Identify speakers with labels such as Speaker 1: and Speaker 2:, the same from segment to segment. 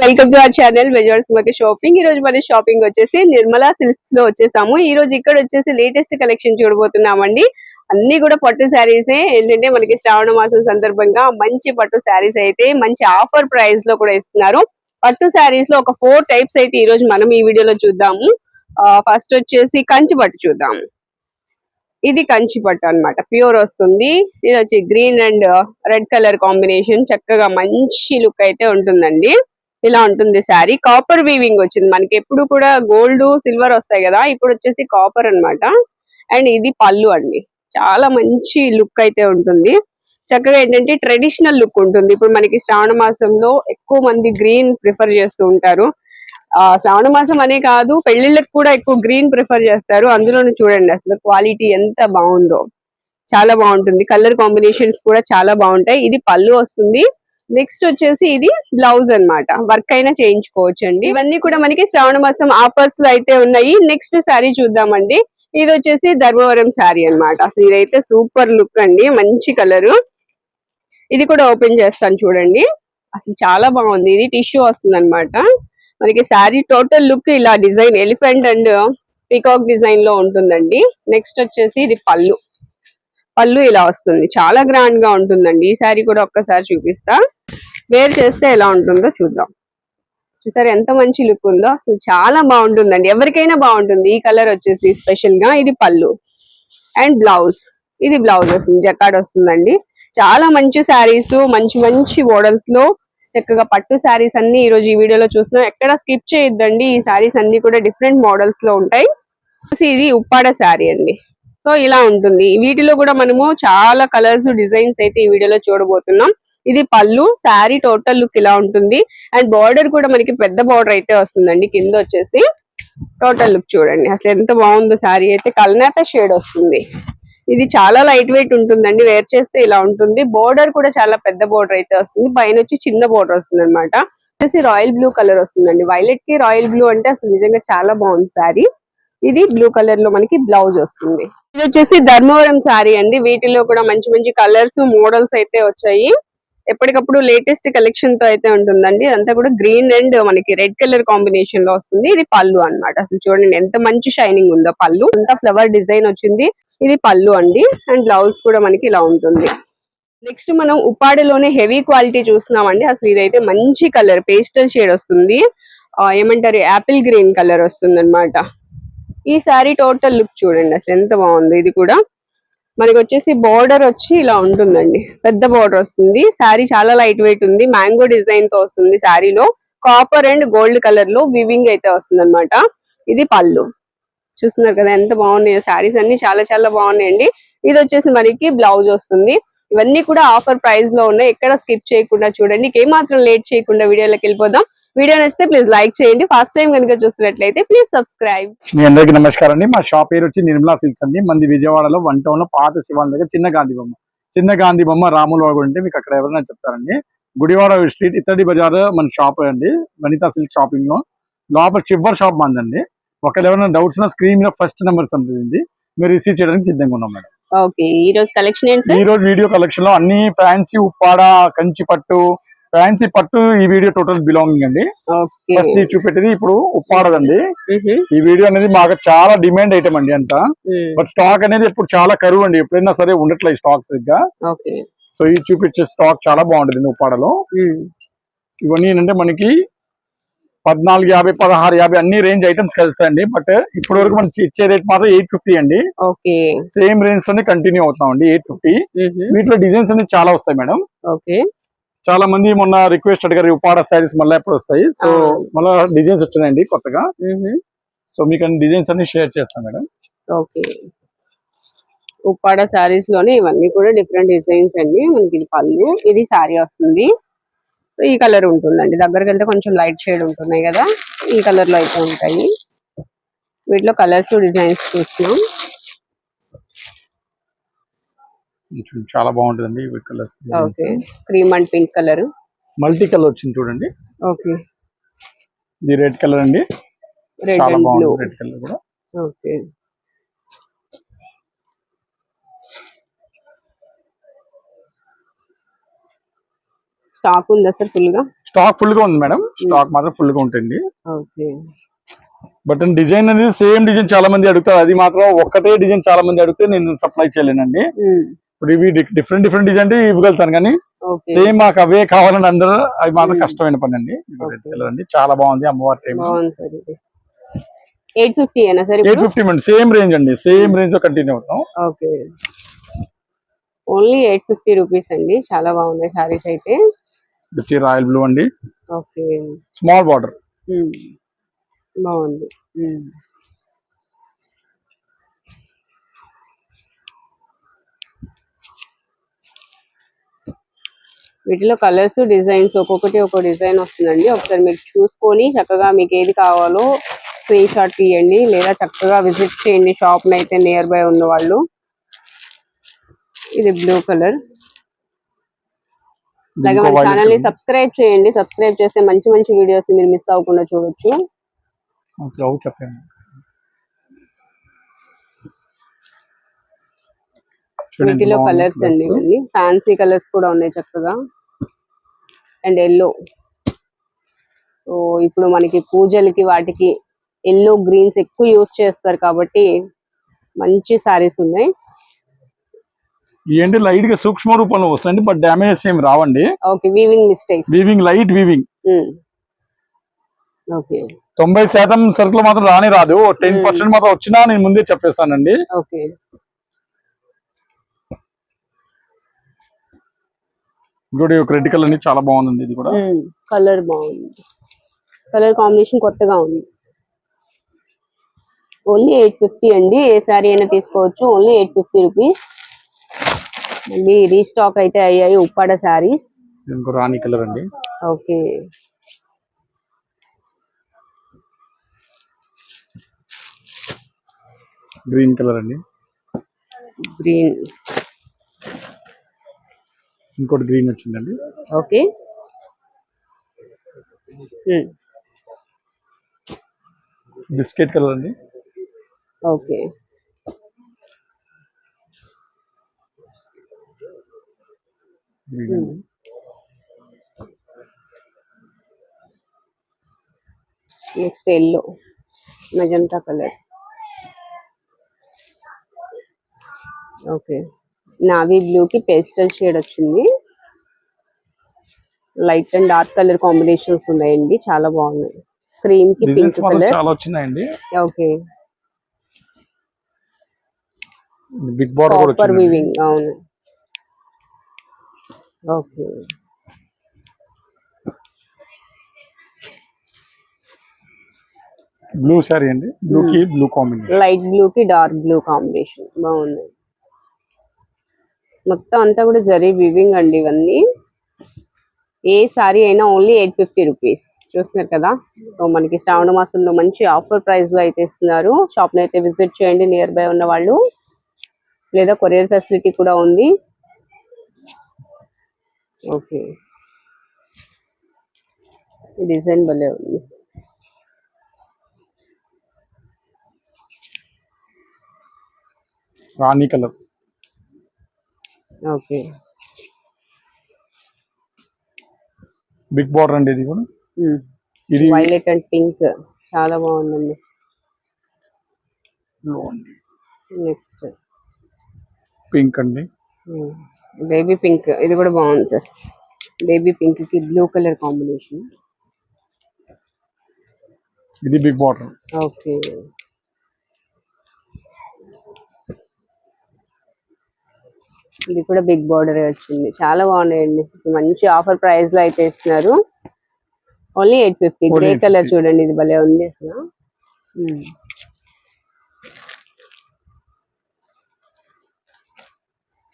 Speaker 1: Welcome to our channel మెజార్స్ మాకు shopping ఈ రోజు మన షాపింగ్ వచ్చేసి నిర్మలా సిల్క్స్లో వచ్చేసాము. ఈ రోజు ఇక్కడ వచ్చేసి లేటెస్ట్ కలెక్షన్ చూడబోతున్నామండి. అన్ని కూడా పట్టు శారీస్ ఏంటంటే మనకి శ్రావణ మాసం సందర్భంగా మంచి పట్టు శారీస్ అయితే మంచి ఆఫర్ ప్రైస్లో కూడా ఇస్తున్నారు. పట్టు శారీస్లో ఒక ఫోర్ టైప్స్ అయితే ఈ రోజు మనం ఈ వీడియోలో చూద్దాము. ఫస్ట్ వచ్చేసి కంచి పట్టు చూద్దాము ఇది కంచి పట్టు అన్నమాట. ప్యూర్ వస్తుంది. ఇది వచ్చి green and red colour combination చక్కగా మంచి లుక్ అయితే ఉంటుందండి. ఇలా ఉంటుంది శారీ. కాపర్ వీవింగ్ వచ్చింది. మనకి ఎప్పుడు కూడా గోల్డ్ సిల్వర్ వస్తాయి కదా. ఇప్పుడు వచ్చేసి కాపర్ అన్నమాట. అండ్ ఇది పళ్ళు అండి. చాలా మంచి లుక్ అయితే ఉంటుంది. చక్కగా ఏంటంటే ట్రెడిషనల్ లుక్ ఉంటుంది. ఇప్పుడు మనకి శ్రావణ మాసంలో ఎక్కువ మంది గ్రీన్ ప్రిఫర్ చేస్తూ ఉంటారు. ఆ శ్రావణ మాసం అనే కాదు పెళ్ళిళ్ళకి కూడా ఎక్కువ గ్రీన్ ప్రిఫర్ చేస్తారు. అందులోనూ చూడండి అసలు క్వాలిటీ ఎంత బాగుందో. చాలా బాగుంటుంది. కలర్ కాంబినేషన్స్ కూడా చాలా బాగుంటాయి. ఇది పళ్ళు వస్తుంది. నెక్స్ట్ వచ్చేసి ఇది బ్లౌజ్ అన్నమాట. వర్క్ అయినా చేయించుకోవచ్చు అండి ఇవన్నీ కూడా మనకి శ్రావణ మాసం ఆఫర్స్లో అయితే ఉన్నాయి. నెక్స్ట్ శారీ చూద్దామండి. ఇది వచ్చేసి ధర్మవరం శారీ అన్నమాట. అసలు ఇదైతే సూపర్ లుక్ అండి. మంచి కలర్ ఇది కూడా ఓపెన్ చేస్తాను చూడండి. అసలు చాలా బాగుంది. ఇది టిష్యూ వస్తుంది అనమాట మనకి శారీ టోటల్ లుక్ ఇలా డిజైన్ ఎలిఫెంట్ అండ్ పీకాక్ డిజైన్లో ఉంటుందండి. నెక్స్ట్ వచ్చేసి ఇది పళ్ళు. పళ్ళు ఇలా వస్తుంది. చాలా గ్రాండ్గా ఉంటుందండి. ఈ శారీ కూడా ఒక్కసారి చూపిస్తా. వేర్ చేస్తే ఎలా ఉంటుందో చూద్దాం. చూసారు ఎంత మంచి లుక్ ఉందో? అసలు చాలా బాగుంటుందండి. ఎవరికైనా బాగుంటుంది. ఈ కలర్ వచ్చేసి స్పెషల్గా ఇది పళ్ళు. And blouse. ఇది బ్లౌజ్ వస్తుంది. జకాడ్ వస్తుందండి. చాలా మంచి శారీస్ మంచి మంచి మోడల్స్లో చక్కగా పట్టు శారీస్ అన్ని ఈ రోజు ఈ వీడియోలో చూస్తున్నాం. ఎక్కడ స్కిప్ చేయొద్దండి. ఈ శారీస్ అన్ని కూడా డిఫరెంట్ మోడల్స్లో ఉంటాయి. ఇది ఉప్పాడ శారీ అండి. సో ఇలా ఉంటుంది. వీటిలో కూడా మనము చాలా కలర్స్ డిజైన్స్ అయితే ఈ వీడియోలో చూడబోతున్నాం. ఇది పళ్ళు శారీ టోటల్ లుక్ ఇలా ఉంటుంది. అండ్ బార్డర్ కూడా మనకి పెద్ద బార్డర్ అయితే వస్తుందండి. కింద వచ్చేసి టోటల్ లుక్ చూడండి. అసలు ఎంత బాగుందో శారీ అయితే. కల్నేత షేడ్ వస్తుంది. ఇది చాలా లైట్ వెయిట్ ఉంటుందండి. వేర్ చేస్తే ఇలా ఉంటుంది. బోర్డర్ కూడా చాలా పెద్ద బోర్డర్ అయితే వస్తుంది. పైన వచ్చి చిన్న బోర్డర్ వస్తుంది అనమాట వచ్చేసి రాయల్ బ్లూ కలర్ వస్తుందండి. వైలెట్కి రాయల్ బ్లూ అంటే అసలు నిజంగా చాలా బాగుంది శారీ. ఇది బ్లూ కలర్లో మనకి బ్లౌజ్ వస్తుంది. ఇది వచ్చేసి ధర్మవరం శారీ అండి. వీటిలో కూడా మంచి మంచి కలర్స్ మోడల్స్ అయితే వచ్చాయి. ఎప్పటికప్పుడు లేటెస్ట్ కలెక్షన్తో అయితే ఉంటుందండి. అంతా కూడా గ్రీన్ అండ్ మనకి రెడ్ కలర్ కాంబినేషన్లో వస్తుంది. ఇది పళ్ళు అన్నమాట. అసలు చూడండి ఎంత మంచి షైనింగ్ ఉందో పళ్ళు. అంతా ఫ్లవర్ డిజైన్ వచ్చింది. ఇది పళ్ళు అండి. అండ్ బ్లౌజ్ కూడా మనకి ఇలా ఉంటుంది. నెక్స్ట్ మనం ఉప్పాడలోనే హెవీ క్వాలిటీ చూస్తున్నామండి. అసలు ఇదైతే మంచి కలర్ పేస్టల్ షేడ్ వస్తుంది. ఏమంటారు యాపిల్ గ్రీన్ కలర్ వస్తుంది అనమాట ఈ సారీ టోటల్ లుక్ చూడండి అసలు ఎంత బాగుంది. ఇది కూడా మనకి వచ్చేసి బార్డర్ వచ్చి ఇలా ఉంటుందండి. పెద్ద బార్డర్ వస్తుంది. శారీ చాలా లైట్ వెయిట్ ఉంది. మ్యాంగో డిజైన్తో వస్తుంది శారీలో. కాపర్ అండ్ గోల్డ్ కలర్లో వివింగ్ అయితే వస్తుంది ఇది పళ్ళు. చూస్తున్నారు కదా ఎంత బాగున్నాయో శారీస్ అన్ని. చాలా చాలా బాగున్నాయండి. ఇది వచ్చేసి మనకి బ్లౌజ్ వస్తుంది. ఇవన్నీ కూడా ఆఫర్ ప్రైస్లో ఉన్నాయి. ఎక్కడ స్కిప్ చేయకుండా చూడండి. ఏమాత్రం లేట్ చేయకుండా వీడియోలోకి వెళ్ళిపోదాం. వీడియో నచ్చితే ప్లీజ్ లైక్ చేయండి. ఫస్ట్ టైం కనుక చూసినట్లయితే ప్లీజ్ సబ్స్క్రైబ్.
Speaker 2: మీ అందరికీ నమస్కారం అండి. మా షాప్ పేరు వచ్చి నిర్మలా సిల్క్స్ అండి. మంది విజయవాడలో వన్ టౌన్లో పాత శివాలయం దగ్గర చిన్న గాంధీ బొమ్మ. చిన్న గాంధీ బొమ్మ రాముల వాడు ఉంటే మీకు అక్కడ ఎవరైనా చెప్తారండి. గుడివాడ స్ట్రీట్ ఇత్తడి బజార్ మన షాప్ అండి. వనితా సిల్క్ షాపింగ్లో లోపల చివరి షాప్ మందండి ఒకవేళ ఎవరైనా డౌట్స్ ఉన్న స్క్రీన్ మీద ఫస్ట్ నెంబర్ సంప్రదించి మీరు రిసీవ్ చేయడానికి సిద్ధంగా ఉన్నాం మేడం.
Speaker 1: ఓకే. ఈ రోజు కలెక్షన్ ఏంటి
Speaker 2: ఈ రోజు వీడియో కలెక్షన్లో అన్ని ఫ్యాన్సీ ఉప్పాడ కంచి పట్టు ఫ్యాన్సీ పట్టు ఈ వీడియో టోటల్ బిలాంగింగ్ అండి. ఫస్ట్ చూపెట్టేది ఇప్పుడు ఉప్పాడదండి. ఈ వీడియో అనేది మాకు చాలా డిమాండ్ ఐటమ్ అండి అంతా. బట్ స్టాక్ అనేది ఇప్పుడు చాలా కరువు అండి. ఎప్పుడైనా సరే ఉండట్లేదు స్టాక్ సరిగ్గా. సో ఇది చూపించే స్టాక్ చాలా బాగుంటుంది ఉప్పాడలో. ఇవన్నీ ఏంటంటే మనకి పద్నాలుగు యాభై పదహారు యాభై అన్ని రేంజ్ ఐటమ్స్ కలుస్తాయండి బట్ ఇప్పటి వరకు మనం ఇచ్చే రేట్ మాత్రం ఎయిట్ ఫిఫ్టీ అండి.
Speaker 1: ఓకే
Speaker 2: సేమ్ రేంజ్ తోనే కంటిన్యూ అవుతాం అండి ఎయిట్ ఫిఫ్టీ వీటిలో డిజైన్స్ అన్ని చాలా వస్తాయి మేడం.
Speaker 1: ఓకే
Speaker 2: చాలా మంది మొన్న రిక్వెస్ట్ అడిగారు ఉప్పాడ శారీస్ మళ్ళీ ఎప్పుడు వస్తాయి? సో. మళ్ళీ డిజైన్స్ వచ్చినాయండి కొత్తగా. సో మీకు అన్ని డిజైన్స్ అన్ని షేర్ చేస్తాం మేడం.
Speaker 1: ఓకే ఉప్పాడ సారీస్లోనే ఇవన్నీ కూడా డిఫరెంట్ డిజైన్స్ అండి. మనకి ఇది పళ్ళు ఇది సారీ వస్తుంది. ఈ కలర్ ఉంటుందండి. దగ్గరికి వెళ్తే కొంచెం లైట్ షేడ్ ఉంటున్నాయి కదా. ఈ కలర్లో అయితే ఉంటాయి. వీటిలో కలర్స్ డిజైన్స్ చూస్తున్నాం.
Speaker 2: చాలా బాగుంటుందండి colours
Speaker 1: okay. Cream and pink colour.
Speaker 2: Multi colour వచ్చింది చూడండి.
Speaker 1: ఓకే.
Speaker 2: ఇది రెడ్ కలర్ అండి.
Speaker 1: Red and blue.
Speaker 2: Red colour కూడా.
Speaker 1: ఓకే. స్టాక్ ఉందా సార్ ఫుల్గా
Speaker 2: స్టాక్ ఫుల్గా ఉంది మేడం. స్టాక్ మాత్రం ఫుల్గా ఉంటుంది.
Speaker 1: ఓకే.
Speaker 2: బట్ డిజైన్ అనేది సేమ్ డిజైన్ చాలా మంది అడుగుతారు. అది మాత్రం ఒక్కటే డిజైన్ చాలా మంది అడిగితే నేను సప్లై చేయలేనండి. ఇప్పుడు ఇవి డిఫరెంట్ డిఫరెంట్ డిజైన్ అంటే ఇవ్వగలుగుతాను కానీ సేమ్ మాకు అవే కావాలని అందరూ అవి మాత్రం. కష్టమైన పని అండి. చాలా బాగుంది అమ్మవారి time
Speaker 1: eight fifty
Speaker 2: eight fifty same range అండి. సేమ్ రేంజ్లో కంటిన్యూ అవుతాం.
Speaker 1: Okay. Only eight fifty rupees అండి. చాలా బాగున్నాయి సారీస్ అయితే.
Speaker 2: వచ్చి రాయల్ బ్లూ అండి.
Speaker 1: ఓకే.
Speaker 2: Small border.
Speaker 1: బాగుంది. వీటిలో కలర్స్ డిజైన్స్ ఒక్కొక్కటి ఒక్కో డిజైన్ వస్తుందండి. ఒకసారి మీరు చూసుకొని చక్కగా మీకు ఏది కావాలో స్క్రీన్ షాట్ తీయండి. లేదా చక్కగా విజిట్ చేయండి షాప్ అయితే నియర్ బై ఉన్న వాళ్ళు ఇది బ్లూ కలర్. అలాగే మన ఛానల్ని సబ్స్క్రైబ్ చేయండి. సబ్స్క్రైబ్ చేస్తే మంచి మంచి వీడియోస్ మీరు మిస్ అవ్వకుండా చూడొచ్చు. వీటిలో కలర్స్ అండి. ఇవన్నీ. ఫ్యాన్సీ కలర్స్ కూడా ఉన్నాయి చక్కగా. అండ్ ఎల్లో సో ఇప్పుడు మనకి పూజలకి వాటికి ఎల్లో గ్రీన్స్ ఎక్కువ యూస్ చేస్తారు కాబట్టి మంచి సారీస్ ఉన్నాయి.
Speaker 2: ఏంటి లైట్గా సూక్ష్మ రూపంలో వస్తుంది. బట్ డ్యామేజెస్ ఏమి రావండి.
Speaker 1: Okay weaving mistakes
Speaker 2: weaving light weaving
Speaker 1: okay
Speaker 2: తొంభై శాతం సరుకులు మాత్రం రాని రాదు. టెన్ పర్సెంట్ మాత్రం వచ్చినా నేను ముందే చెప్పేస్తానండి.
Speaker 1: ఓకే
Speaker 2: ఇంకోటి రెడ్ కలర్ చాలా బాగుంది ఇది కూడా.
Speaker 1: కలర్ బాగుంది. కలర్ కాంబినేషన్ కొత్తగా ఉంది. ఓన్లీ ఎయిట్ ఫిఫ్టీ అండి. ఏ శారీ అయినా తీసుకోవచ్చు. ఓన్లీ ఎయిట్ ఫిఫ్టీ రూపీస్ మళ్ళీ రీస్టాక్ అయితే అయ్యాయి ఉప్పాడ శారీస్.
Speaker 2: ఇంకో రాణి కలర్ అండి.
Speaker 1: ఓకే.
Speaker 2: గ్రీన్ కలర్ అండి.
Speaker 1: గ్రీన్.
Speaker 2: ఇంకోటి గ్రీన్ వచ్చిందండి.
Speaker 1: ఓకే.
Speaker 2: బిస్కెట్ కలర్ అండి.
Speaker 1: ఓకే
Speaker 2: గ్రీన్ అండి.
Speaker 1: Next yellow magenta colour. Okay. Navy blue కి పేస్టల్ షేడ్ వచ్చింది. Light and dark colour combinations ఉన్నాయండి చాలా బాగున్నాయి.
Speaker 2: క్రీమ్కి
Speaker 1: పింక్ కలర్.
Speaker 2: చాలా వచ్చినాయండి.
Speaker 1: ఓకే.
Speaker 2: బిగ్ బార్డర్ కూడా
Speaker 1: అవును. ఓకే.
Speaker 2: బ్లూ శారీ అండి. బ్లూ కి బ్లూ కాంబినేషన్.
Speaker 1: లైట్ బ్లూ కి డార్క్ బ్లూ కాంబినేషన్. బాగుంది. మొత్తం అంతా కూడా జరీ వివింగ్ అండి ఇవన్నీ. ఏ సారీ అయినా ఓన్లీ ఎయిట్ ఫిఫ్టీ రూపీస్. చూస్తున్నారు కదా? సో మనకి శ్రావణ మాసంలో మంచి ఆఫర్ ప్రైస్లో అయితే ఇస్తున్నారు. షాప్ అయితే విజిట్ చేయండి. నియర్ బై ఉన్న వాళ్ళు. లేదా కొరియర్ ఫెసిలిటీ కూడా ఉంది. ఓకే. డిజైన్ భలే ఉంది.
Speaker 2: రాణి కలర్.
Speaker 1: ఓకే.
Speaker 2: బిగ్ బార్డర్ అండి ఇది కూడా. ఇది
Speaker 1: వైలెట్ అండ్ పింక్. చాలా బాగుందండి. నెక్స్ట్.
Speaker 2: పింక్ అండి.
Speaker 1: Baby pink. ఇది కూడా బాగుంది సార్. బేబీ పింక్కి బ్లూ కలర్ కాంబినేషన్.
Speaker 2: ఇది బిగ్ బార్డర్
Speaker 1: ఓకే. ఇది కూడా బిగ్ బార్డర్ వచ్చింది. చాలా బాగున్నాయండి. మంచి ఆఫర్ ప్రైస్లో అయితే ఇస్తున్నారు. Only eight fifty. Grey
Speaker 2: 850.
Speaker 1: Colour చూడండి. ఇది భలే ఉంది అసలు.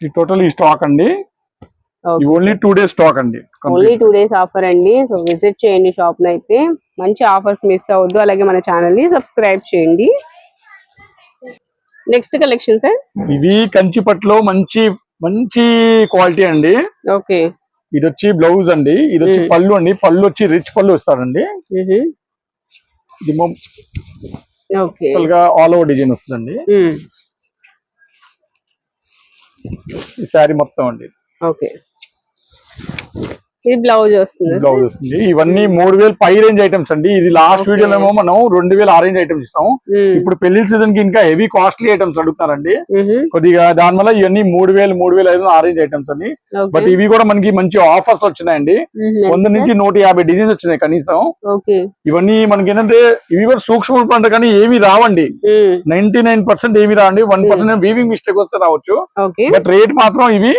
Speaker 2: ఇది టోటల్ ఈ స్టాక్ అండి. ఓన్లీ టూ డేస్ స్టాక్ అండి
Speaker 1: ఓన్లీ టూ డేస్ ఆఫర్ అండి. సో విజిట్ చేయండి షాప్ని అయితే. మంచి ఆఫర్స్ మిస్ అవ్వద్దు. అలాగే మన ఛానల్ని సబ్స్క్రైబ్ చేయండి. Next collection sir.
Speaker 2: ఇవి కంచిపట్లో మంచి మంచి క్వాలిటీ అండి.
Speaker 1: ఓకే.
Speaker 2: ఇది వచ్చి బ్లౌజ్ అండి. ఇది వచ్చి. పళ్ళు అండి. పళ్ళు వచ్చి రిచ్ పళ్ళు ఇది గా ఆల్ ఓవర్ డిజైన్ వస్తుందండి. ఈ శారీ మొత్తం అండి.
Speaker 1: ఓకే. ఇది బ్లౌజ్ వస్తుంది.
Speaker 2: బ్లౌజ్ వస్తుంది. ఇవన్నీ మూడు వేలు పై రేంజ్ ఐటమ్స్ అండి. ఇది లాస్ట్. వీడియోలో ఏమో మనం రెండు వేలు ఆ రేంజ్ ఐటమ్స్ ఇస్తాం ఇప్పుడు పెళ్ళి సీజన్కి ఇంకా హెవీ కాస్ట్లీ ఐటమ్స్ అడుగుతున్నారండి. కొద్దిగా దానివల్ల ఇవన్నీ మూడు వేలు మూడు వేలు ఐదు ఆ రేంజ్ ఐటమ్స్
Speaker 1: ఓకే.
Speaker 2: బట్ ఇవి కూడా మనకి మంచి ఆఫర్స్ వచ్చినాయండి. వంద నుంచి నూట యాభై డిజైన్స్ వచ్చినాయి కనీసం. ఇవన్నీ మనకి ఏంటంటే ఇవి కూడా సూక్ష్మ పంట కానీ ఏమి రావండి. నైన్టీ నైన్ పర్సెంట్ ఏమి రావండి. వన్ పర్సెంట్ వీవింగ్ మిస్టేక్ వస్తే రావచ్చు. బట్ రేట్ మాత్రం ఇవి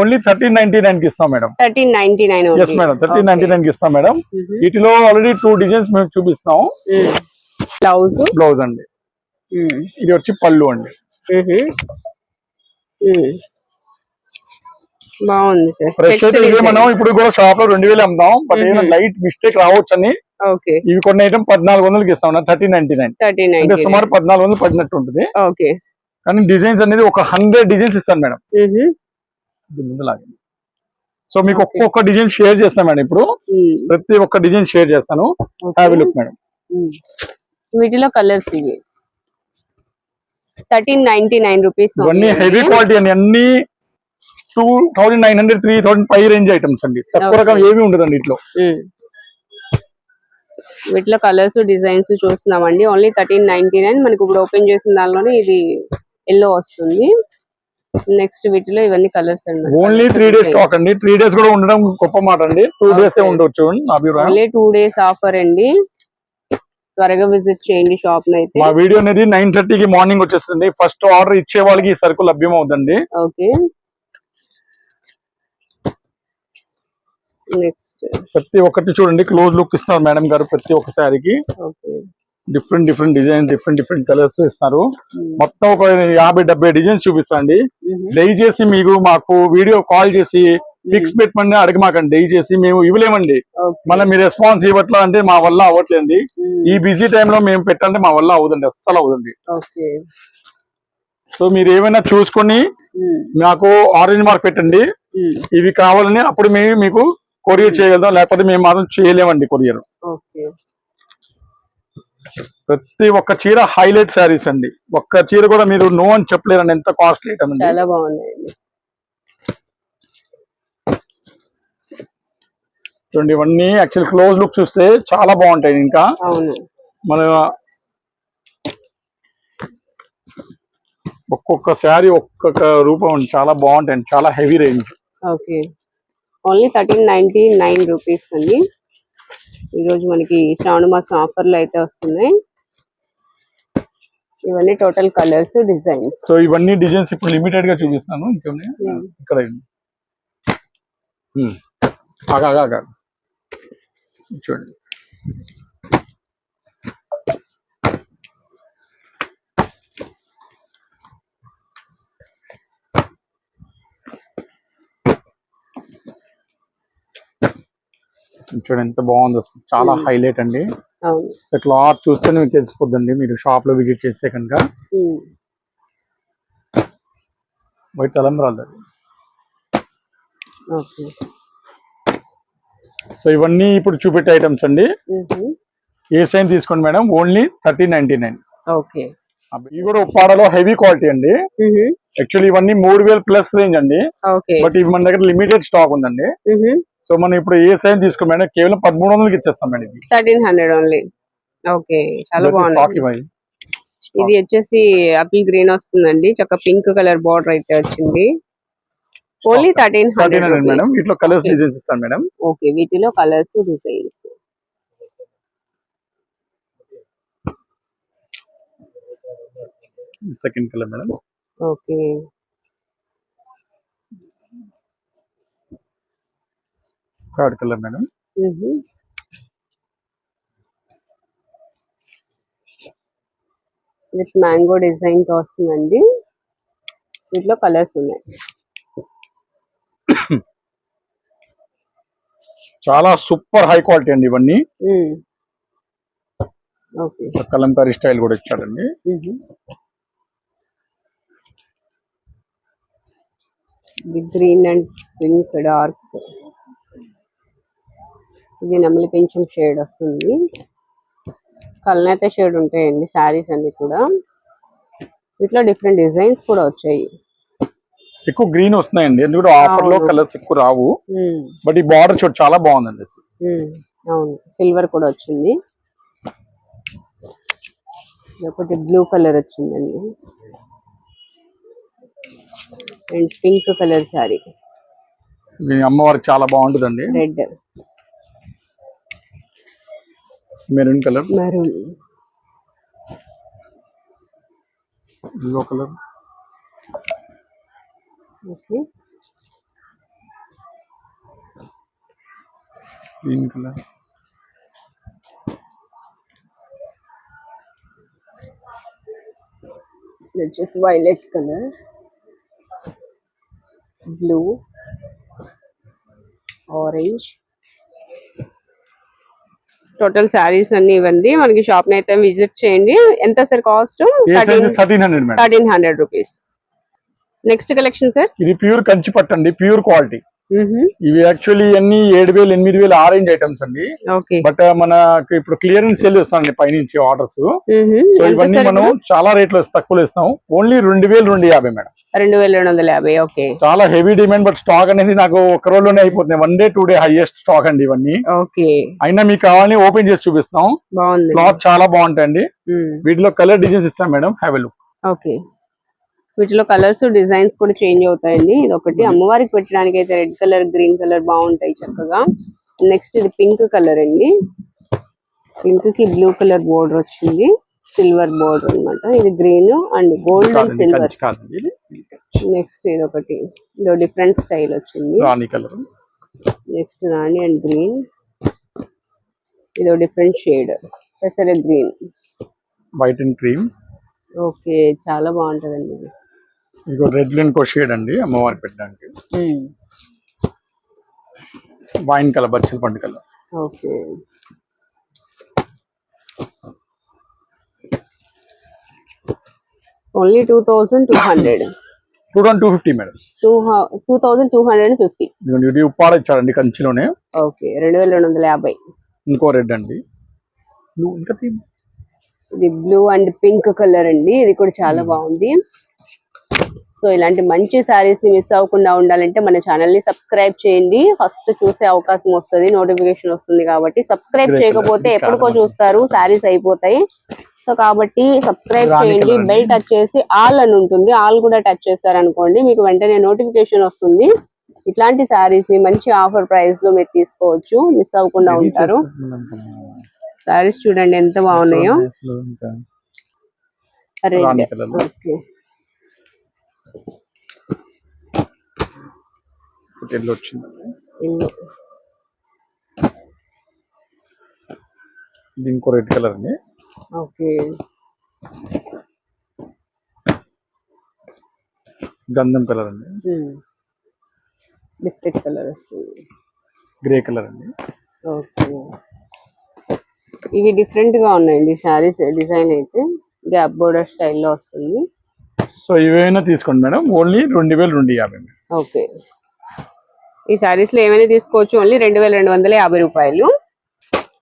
Speaker 2: ఓన్లీ థర్టీన్ నైన్టీ నైన్కి ఇస్తాం madam.
Speaker 1: Thirteen ninety nine
Speaker 2: yes madam thirteen ninety నైన్కి ఇస్తాం మేడం. వీటిలో ఆల్రెడీ టూ డిజైన్స్ మేము చూపిస్తాం.
Speaker 1: బ్లౌజ్
Speaker 2: బ్లౌజ్ అండి. ఇది వచ్చి పళ్ళు అండి.
Speaker 1: బాగుంది సార్.
Speaker 2: ఫ్రెష్ అయితే ఇవి మనం ఇప్పుడు కూడా షాప్లో రెండు వేలు అమ్ముతాం బట్. ఏదైనా లైట్ మిస్టేక్ రావచ్చు అని
Speaker 1: ఓకే
Speaker 2: ఇవి కొన్ని ఐటమ్ పద్నాలుగు వందలకి ఇస్తాం థర్టీన్ నైన్టీ నైన్. అంటే సుమారు పద్నాలుగు వందలు పడినట్టు ఉంటుంది.
Speaker 1: ఓకే
Speaker 2: కానీ డిజైన్స్ అనేది ఒక హండ్రెడ్ డిజైన్స్ ఇస్తాను మేడం. ఇది ముందు లాగండి సో మీకు. ఒక్కొక్క డిజైన్ షేర్ చేస్తాను మేడం ఇప్పుడు. ప్రతి ఒక్క డిజైన్ షేర్ చేస్తాను. Have look madam.
Speaker 1: వీటిలో కలర్స్ ఇవి. థర్టీన్ నైన్టీ నైన్ రూపీస్
Speaker 2: ఇవన్నీ హెవీ క్వాలిటీ అండి. అన్ని two thousand nine hundred three thousand పై రేంజ్ ఐటమ్స్ అండి. తక్కువ రకం. ఏమీ ఉండదండి ఇట్లో.
Speaker 1: వీటిలో కలర్స్ డిజైన్స్ చూస్తున్నామండి. Only thirteen ninety nine. మనకి ఇప్పుడు ఓపెన్ చేసిన దానిలోనే ఇది ఎల్లో వస్తుంది. నెక్స్ట్ వీటిలో ఇవన్నీ colours
Speaker 2: only three days stock అండి. త్రీ డేస్ కూడా ఉండడం గొప్ప మాట అండి. Two days. ఉండొచ్చు
Speaker 1: ఓన్లీ టూ డేస్ ఆఫర్ అండి. త్వరగా విజిట్ చేయండి షాప్ అయితే.
Speaker 2: మా వీడియో అనేది నైన్ థర్టీకి మార్నింగ్ వచ్చేస్తుంది. ఫస్ట్ ఆర్డర్ ఇచ్చే వాళ్ళకి ఈ సరుకు లభ్యం అవుతుంది
Speaker 1: ఓకే నెక్స్ట్
Speaker 2: ప్రతి ఒక్కటి చూడండి. క్లోజ్ లుక్ ఇస్తున్నారు మేడం గారు ప్రతి ఒక్క శారీకి.
Speaker 1: Okay
Speaker 2: different different design different different colours ఇస్తున్నారు మొత్తం ఒక యాభై డెబ్బై డిజైన్స్ చూపిస్తాండి దయచేసి మీకు మాకు వీడియో కాల్ చేసి ఫిక్స్ పెట్టమని అడగమాకండి. దయచేసి మేము ఇవ్వలేమండి. మళ్ళీ మీ రెస్పాన్స్ ఇవ్వట్లా అంటే మా వల్ల అవ్వట్లేదు ఈ బిజీ టైంలో మేము పెట్టాలంటే మా వల్ల అవుదండి అస్సలు అవుదండి
Speaker 1: ఓకే.
Speaker 2: సో మీరు ఏమైనా చూసుకొని నాకు ఆరెంజ్ మార్క్ పెట్టండి. ఇవి కావాలని అప్పుడు మేము మీకు కొరియర్ చేయగలుగుతాం. లేకపోతే మేము మాత్రం చేయలేమండి కొరియర్.
Speaker 1: ఓకే.
Speaker 2: ప్రతి ఒక్క చీర హైలైట్ శారీస్ అండి. ఒక్క చీర కూడా మీరు నో అని చెప్పలేరండి. ఎంత కాస్ట్లీ ఐటమ్
Speaker 1: చాలా బాగున్నాయండి.
Speaker 2: చూడండి ఇవన్నీ యాక్చువల్ క్లోజ్ లుక్ చూస్తే చాలా బాగుంటాయి ఇంకా. మన ఒక్కొక్క శారీ ఒక్కొక్క రూపం చాలా బాగుంటాయి చాలా heavy range
Speaker 1: okay. Only thirteen ninety nine rupees అండి. ఈరోజు మనకి శ్రావణ మాసం ఆఫర్లు అయితే వస్తున్నాయి. ఇవన్నీ టోటల్ కలర్స్ డిజైన్స్
Speaker 2: సో ఇవన్నీ డిజైన్స్ ఇప్పుడు లిమిటెడ్గా చూపిస్తాను ఇక్కడ ఉమ్. ఆగా ఆగా, ఆగా. చూడండి. చూడండి ఎంత బాగుంది అసలు. చాలా
Speaker 1: Hmm.
Speaker 2: హైలైట్ అండి.
Speaker 1: అవును
Speaker 2: సో క్లాత్ చూస్తేనే మీకు తెలిసిపోద్దండి. మీరు షాప్లో విజిట్ చేస్తే కనుక. White తలంబరాలు
Speaker 1: okay.
Speaker 2: సో ఇవన్నీ ఇప్పుడు చూపెట్టే ఐటమ్స్ అండి. ఏ సైన్ తీసుకోండి madam? Only thirty ninety nine
Speaker 1: okay
Speaker 2: ఇవి కూడా ఉప్పాడలో హెవీ క్వాలిటీ అండి. యాక్చువల్లీ ఇవన్నీ మూడు వేలు ప్లస్ రేంజ్ అండి. బట్ ఇవి మన దగ్గర లిమిటెడ్ స్టాక్ ఉందండి. సో మనం ఇప్పుడు ఏ సైన్ తీసుకోండి మేడం కేవలం పదమూడు వందలకి ఇచ్చేస్తాం మేడం ఇది.
Speaker 1: Thirteen hundred only. ఓకే చాలా బాగుంది. ఇది వచ్చేసి ఆపిల్ గ్రీన్ వస్తుందండి. చక్క పింక్ కలర్ బార్డర్ అయితే వచ్చింది. Only thirteen
Speaker 2: hundred madam colours. Designs ఇస్తాను మేడం
Speaker 1: ఓకే వీటిలో colours designs
Speaker 2: second colour madam
Speaker 1: okay
Speaker 2: third colour madam.
Speaker 1: With mango డిజైన్తో వస్తుందండి. వీటిలో కలర్స్ ఉన్నాయి.
Speaker 2: చాలా సూపర్ హై క్వాలిటీ అండి ఇవన్నీ. కలంకారీ స్టైల్ కూడా ఇచ్చాడండి.
Speaker 1: Green and pink dark. ఇది నెమలి పెంచం షేడ్ వస్తుంది. కల్నేత షేడ్ ఉంటాయండి శారీస్ అన్ని కూడా. వీటిలో డిఫరెంట్ డిజైన్స్ కూడా వచ్చాయి.
Speaker 2: ఎక్కువ గ్రీన్ వస్తున్నాయండి ఎందుకంటే
Speaker 1: ఆఫర్లో.
Speaker 2: కలర్స్ ఎక్కువ రావు. బట్ ఈ బార్డర్ చూడు చాలా బాగుందండి.
Speaker 1: అవును. సిల్వర్ కూడా వచ్చింది. ఒకటి బ్లూ కలర్ వచ్చిందండి. And pink colour sari.
Speaker 2: అమ్మవారికి చాలా బాగుంటుందండి.
Speaker 1: Red.
Speaker 2: Maroon colour
Speaker 1: maroon
Speaker 2: yellow colour
Speaker 1: okay
Speaker 2: green colour
Speaker 1: ఇది వచ్చేసి violet colour blue orange total saris అన్ని ఇవ్వండి. మనకి షాప్ని అయితే విజిట్ చేయండి. ఎంత sir cost?
Speaker 2: Thirteen hundred madam
Speaker 1: thirteen hundred rupees. Next collection sir?
Speaker 2: ఇది ప్యూర్ కంచి పట్టు అండి. Pure quality. ఇవి యాక్చువల్లీ అన్ని ఏడు వేలు ఎనిమిది వేలు ఆరెంజ్ ఐటమ్స్ అండి.
Speaker 1: ఓకే.
Speaker 2: బట్ మనకి ఇప్పుడు క్లియరెన్స్ సేల్ ఇస్తానండి పైనుంచి ఆర్డర్స్ సో ఇవన్నీ మనం చాలా రేట్లు తక్కువ ఇస్తాం ఓన్లీ రెండు వేలు రెండు యాభై మేడం.
Speaker 1: రెండు వేల రెండు వందల యాభై ఓకే.
Speaker 2: చాలా హెవీ డిమాండ్ బట్ స్టాక్ అనేది నాకు ఒక రోజులోనే అయిపోతుంది. One day two day highest stock అండి ఇవన్నీ.
Speaker 1: ఓకే.
Speaker 2: అయినా మీకు కావాలని ఓపెన్ చేసి చూపిస్తాం క్లాత్ చాలా బాగుంటాయండి. వీటిలో కలర్ డిజైన్స్ ఇస్తాం మేడం. Have look
Speaker 1: okay. వీటిలో కలర్స్ డిజైన్స్ కూడా చేంజ్ అవుతాయండి. ఇది ఒకటి అమ్మవారికి పెట్టడానికి అయితే రెడ్ కలర్ గ్రీన్ కలర్ బాగుంటాయి చక్కగా. నెక్స్ట్ ఇది పింక్ కలర్ అండి. పింక్కి బ్లూ కలర్ బోర్డర్ వచ్చింది. సిల్వర్ బోర్డర్ అన్నమాట. ఇది green and gold and silver. Next ఇది ఒకటి ఇదో డిఫరెంట్ స్టైల్ వచ్చింది.
Speaker 2: రాణి కలర్.
Speaker 1: నెక్స్ట్ రాణి అండ్ గ్రీన్. ఇదో డిఫరెంట్ షేడ్. పెసర green.
Speaker 2: White and cream.
Speaker 1: Okay. చాలా బాగుంటదండి ఇది.
Speaker 2: ఇంకో రెడ్ ఇంకో షేడ్ అండి అమ్మవారి పెట్టడానికి. వైన్ కలర్ బచ్చల పండు colour.
Speaker 1: Okay. Only two thousand two hundred.
Speaker 2: Two thousand two fifty madam.
Speaker 1: Two two thousand two hundred and fifty.
Speaker 2: ఇది ఉప్పాడ ఇచ్చారండి కంచిలోనే.
Speaker 1: ఓకే రెండు వేల రెండు వందల యాభై.
Speaker 2: ఇంకో రెడ్ అండి. ఇంకా
Speaker 1: ఇది బ్లూ అండ్ పింక్ కలర్ అండి ఇది కూడా చాలా బాగుంది. సో ఇలాంటి మంచి శారీస్ని మిస్ అవ్వకుండా ఉండాలంటే మన ఛానల్ని సబ్స్క్రైబ్ చేయండి. ఫస్ట్ చూసే అవకాశం వస్తుంది నోటిఫికేషన్ వస్తుంది కాబట్టి సబ్స్క్రైబ్ చేయకపోతే. ఎప్పటికో చూస్తారు శారీస్ అయిపోతాయి. సో కాబట్టి సబ్స్క్రైబ్ చేయండి. బెల్ టచ్ చేసి ఆల్ అని ఉంటుంది. ఆల్ కూడా టచ్ చేశారనుకోండి మీకు వెంటనే నోటిఫికేషన్ వస్తుంది. ఇట్లాంటి శారీస్ని మంచి ఆఫర్ ప్రైస్లో మీరు తీసుకోవచ్చు. మిస్ అవ్వకుండా ఉంటారు. శారీస్ చూడండి ఎంత బాగున్నాయో. రెడ్. ఓకే.
Speaker 2: ఎల్లో. వచ్చిందండి ఇది ఇంకో రెడ్ కలర్ అండి.
Speaker 1: ఓకే.
Speaker 2: గంధం కలర్ అండి.
Speaker 1: బిస్కెట్ కలర్ వస్తుంది.
Speaker 2: గ్రే కలర్ అండి.
Speaker 1: ఓకే. ఇవి డిఫరెంట్గా ఉన్నాయండి శారీస్ డిజైన్ అయితే. గ్యాప్ బోర్డర్ స్టైల్లో వస్తుంది.
Speaker 2: సో ఇవైనా తీసుకోండి మేడం. ఓన్లీ రెండు వేలు రెండు యాభై
Speaker 1: ఓకే. ఈ శారీస్లో ఏమైనా తీసుకోవచ్చు? ఓన్లీ రెండు వేల రెండు వందల యాభై రూపాయలు.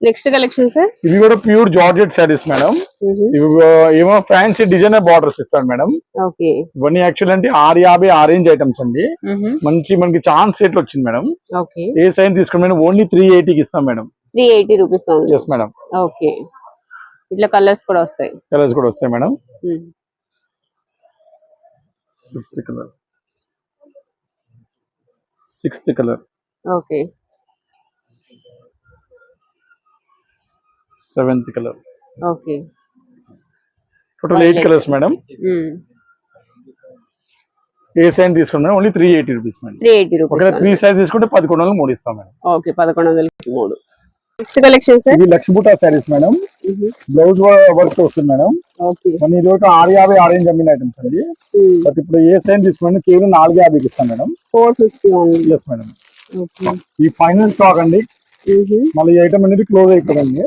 Speaker 1: Next collection sir?
Speaker 2: ఇవి కూడా ప్యూర్ జార్జెట్ శారీస్ మేడం. ఇవి ఏమో ఫ్యాన్సీ డిజైనర్ బార్డర్స్ ఇస్తాడు మేడం.
Speaker 1: ఓకే.
Speaker 2: ఇవన్నీ యాక్చువల్ అంటే ఆరు యాభై ఆరేంజ్ ఐటమ్స్ అండి. మంచి మనకి ఛాన్స్ రేట్లు వచ్చింది మేడం.
Speaker 1: ఓకే.
Speaker 2: ఏ సైన్ తీసుకోండి మేడం. ఓన్లీ త్రీ ఎయిటీకి ఇస్తాం madam.
Speaker 1: Three eighty rupees
Speaker 2: yes madam
Speaker 1: okay. ఇట్లా కలర్స్ కూడా వస్తాయి.
Speaker 2: కలర్స్ కూడా వస్తాయి madam. Fifth colour sixth colour
Speaker 1: okay
Speaker 2: seventh colour
Speaker 1: okay
Speaker 2: total eight colours madam. ఏ సైన్ తీసుకున్నా only three eighty rupees madam
Speaker 1: three eighty
Speaker 2: ఒకవేళ
Speaker 1: rupees
Speaker 2: three size తీసుకుంటే పదకొండు వందలు మూడు ఇస్తాం మేడం
Speaker 1: ఓకే పదకొండు వందలకి మూడు. నెక్స్ట్ కలెక్షన్ సార్
Speaker 2: ఇది లక్ష్మీబుటా శారీస్ మేడం. బ్లౌజ్ వర్క్ వస్తుంది మేడం.
Speaker 1: ఓకే.
Speaker 2: మన ఇది ఒక ఆరు యాభై ఆరెంజ్ అమ్మిన ఐటమ్స్ అండి. బట్ ఇప్పుడు ఏ సైన్ తీసుకున్నా కేవలం నాలుగు యాభైకి ఇస్తాం madam.
Speaker 1: Four fifty
Speaker 2: yes madam. ఈ ఫైనల్ స్టాక్ అండి. మళ్ళీ ఈ ఐటమ్ అనేది క్లోజ్ అయిపోతుంది.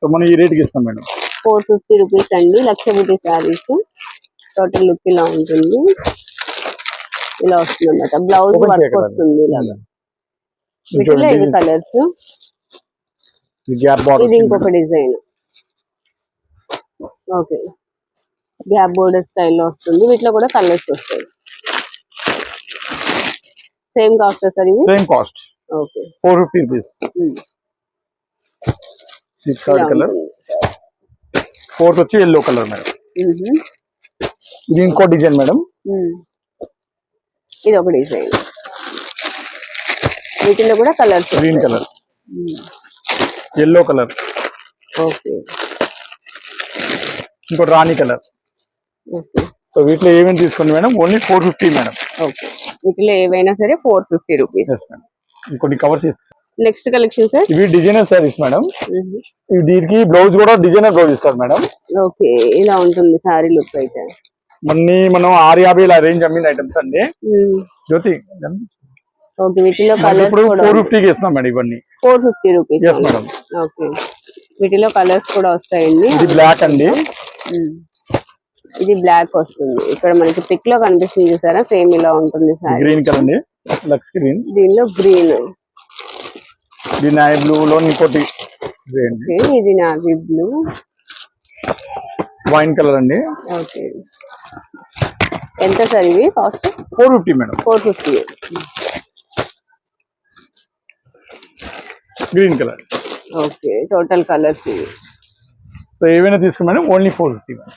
Speaker 2: సో మనం ఈ రేట్కి ఇస్తాం మేడం.
Speaker 1: ఫోర్ ఫిఫ్టీ రూపీస్ అండి. లక్షపతి శారీస్. టోటల్ లుక్ ఇలా ఉంటుంది. ఇలా వస్తుంది అన్నమాట బ్లౌజ్ వర్క్. వస్తుంది ఇలా కలర్స్
Speaker 2: గ్యాప్ బార్డర్
Speaker 1: ఇది ఇంకొక డిజైన్. ఓకే. గ్యాప్ బోర్డర్ స్టైల్లో వస్తుంది. వీటిలో కూడా కలర్స్ వస్తాయి. సేమ్ కాస్ట్ సార్ ఇవి?
Speaker 2: Same cost.
Speaker 1: Okay.
Speaker 2: Four fifty rupees third colour fourth వచ్చి ఎల్లో కలర్ మేడం ఇది ఇంకో డిజైన్ మేడం
Speaker 1: ఇది ఒక డిజైన్. వీటిలో కూడా colours
Speaker 2: green colour yellow colour
Speaker 1: okay
Speaker 2: ఇంకోటి రాణి కలర్
Speaker 1: ఓకే
Speaker 2: సో వీటిలో ఏమేమి తీసుకోండి madam only four fifty madam
Speaker 1: okay వీటిలో ఏవైనా సరే ఫోర్ ఫిఫ్టీ రూపీస్
Speaker 2: ఇంకొన్ని కవర్స్ ఇస్తాం
Speaker 1: నెక్స్ట్ కలెక్షన్ సార్
Speaker 2: ఇవి డిజైనర్ శారీస్ మేడం దీనికి బ్లౌజ్ కూడా డిజైనర్ బ్లౌజ్ ఇస్తారు మేడం
Speaker 1: ఓకే ఇలా ఉంటుంది సారీ లుక్ అయితే?
Speaker 2: మన్ని మనం ఆరు యాభై ఇలా రేంజ్ అమ్మిన ఐటమ్స్ అండి. జ్యోతి
Speaker 1: ఓకే వీటిలో కలర్స్
Speaker 2: ఇప్పుడు ఫోర్ ఫిఫ్టీకి ఇస్తున్నాం మేడం ఇవన్నీ.
Speaker 1: Four fifty rupees
Speaker 2: madam
Speaker 1: okay వీటిలో కలర్స్ కూడా వస్తాయండి.
Speaker 2: ఇది బ్లాక్ అండి.
Speaker 1: మ్మ్. ఇది బ్లాక్ వస్తుంది. ఇక్కడ మనకి పిక్లో కనిపిస్తుంది చూసారా? సేమ్ ఇలా ఉంటుంది సారీ
Speaker 2: గ్రీన్ కలర్ అండి. లక్స్ గ్రీన్
Speaker 1: దీనిలో గ్రీన్
Speaker 2: ఇది నాయ్ బ్లూ లో ఇంకోటి
Speaker 1: ఇది నావీ బ్లూ
Speaker 2: వైన్ కలర్ అండి.
Speaker 1: ఓకే ఎంత సార్ ఇవి cost
Speaker 2: four fifty madam
Speaker 1: four fifty
Speaker 2: green colour
Speaker 1: okay total colours ఇవి
Speaker 2: సో ఏవైనా తీసుకుని madam only four fifty madam